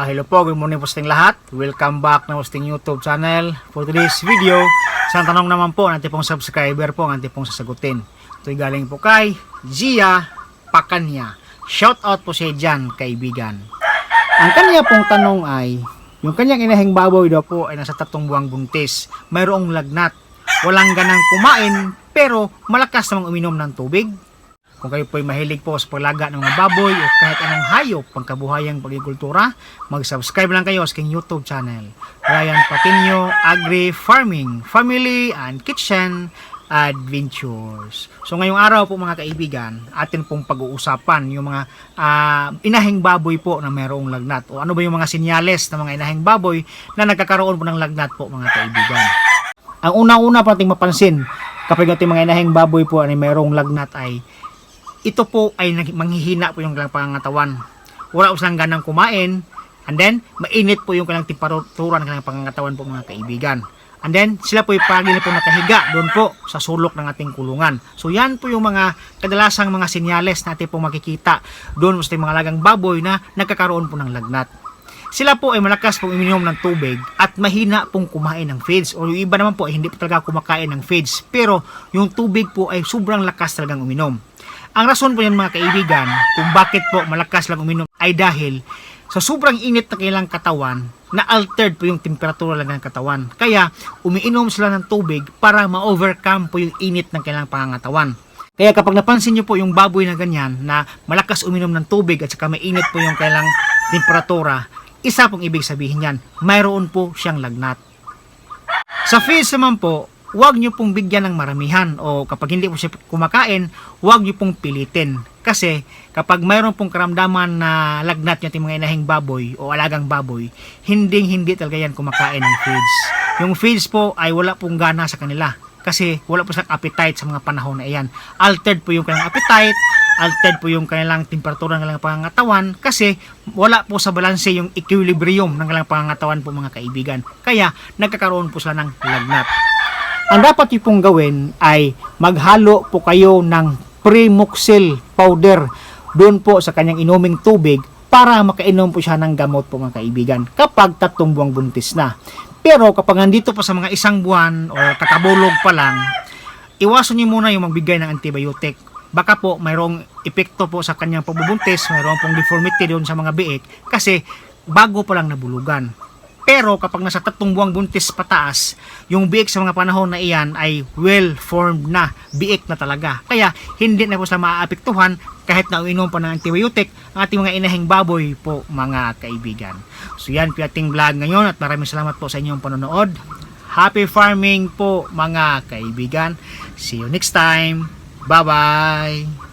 Ah, hello po, good morning po sa lahat. Welcome back na sa ating YouTube channel. For today's video, isang tanong naman po ng ating pong subscriber po ang ating pong sasagutin. Ito'y galing po kay Gia Pakanya. Shout out po siya dyan, kaibigan. Ang kanya pong tanong ay, yung kanyang inahing baboy daw po ay nasa tatlong buwang buntis. Mayroong lagnat. Walang ganang kumain, pero malakas namang uminom ng tubig. Kung kayo po'y mahilig po sa paglaga ng mga baboy o kahit anong hayop pangkabuhayang pagkikultura, mag-subscribe lang kayo sa aking YouTube channel. Ryan Patinio Agri Farming, Family and Kitchen Adventures. So ngayong araw po mga kaibigan, atin pong pag-uusapan yung mga ah, inahing baboy po na mayroong lagnat o ano ba yung mga sinyales ng mga inahing baboy na nagkakaroon po ng lagnat po mga kaibigan. Ang una-una po nating mapansin kapag ating mga inahing baboy po ay mayroong lagnat ay ito po ay manghihina po yung kanilang pangangatawan. Wala po silang ganang kumain. And then, mainit po yung kanilang temperatura ng kanilang pangangatawan po mga kaibigan. And then, sila po yung palagi na po nakahiga doon po sa sulok ng ating kulungan. So, yan po yung mga kadalasang mga sinyales na ating po makikita doon sa mga lagang baboy na nagkakaroon po ng lagnat. Sila po ay malakas pong uminom ng tubig at mahina pong kumain ng feeds. O yung iba naman po ay hindi po talaga kumakain ng feeds. Pero yung tubig po ay sobrang lakas talagang uminom. Ang rason po yan mga kaibigan kung bakit po malakas lang uminom ay dahil sa sobrang init ng kanilang katawan na altered po yung temperatura lang ng katawan. Kaya umiinom sila ng tubig para ma-overcome po yung init ng kanilang pangangatawan. Kaya kapag napansin nyo po yung baboy na ganyan na malakas uminom ng tubig at saka mainit po yung kailang temperatura, isa pong ibig sabihin yan, mayroon po siyang lagnat. Sa feeds naman po, huwag nyo pong bigyan ng maramihan o kapag hindi po siya kumakain, huwag nyo pong pilitin. Kasi kapag mayroon pong karamdaman na lagnat nyo ating mga inahing baboy o alagang baboy, hindi hindi talaga yan kumakain ng feeds. Yung feeds po ay wala pong gana sa kanila kasi wala po silang appetite sa mga panahon na iyan. Altered po yung kanilang appetite, altered po yung kanilang temperatura ng kanilang pangangatawan kasi wala po sa balanse yung equilibrium ng kanilang pangangatawan po mga kaibigan. Kaya nagkakaroon po sila ng lagnat. Ang dapat niyo pong gawin ay maghalo po kayo ng Premoxil powder doon po sa kanyang inuming tubig para makainom po siya ng gamot po mga kaibigan kapag tatlong buwang buntis na. Pero kapag nandito po sa mga isang buwan o kakabulog pa lang, iwasan niyo muna yung magbigay ng antibiotic. Baka po mayroong epekto po sa kanyang pagbubuntis, mayroong pong deformity doon sa mga biik kasi bago pa lang nabulugan. Pero kapag nasa tatlong buwang buntis pataas, yung biik sa mga panahon na iyan ay well-formed na, biik na talaga. Kaya hindi na po sila maaapektuhan kahit na uinom pa ng antibiotic ang ating mga inahing baboy po mga kaibigan. So yan po ating vlog ngayon at maraming salamat po sa inyong panonood. Happy farming po mga kaibigan. See you next time. Bye-bye.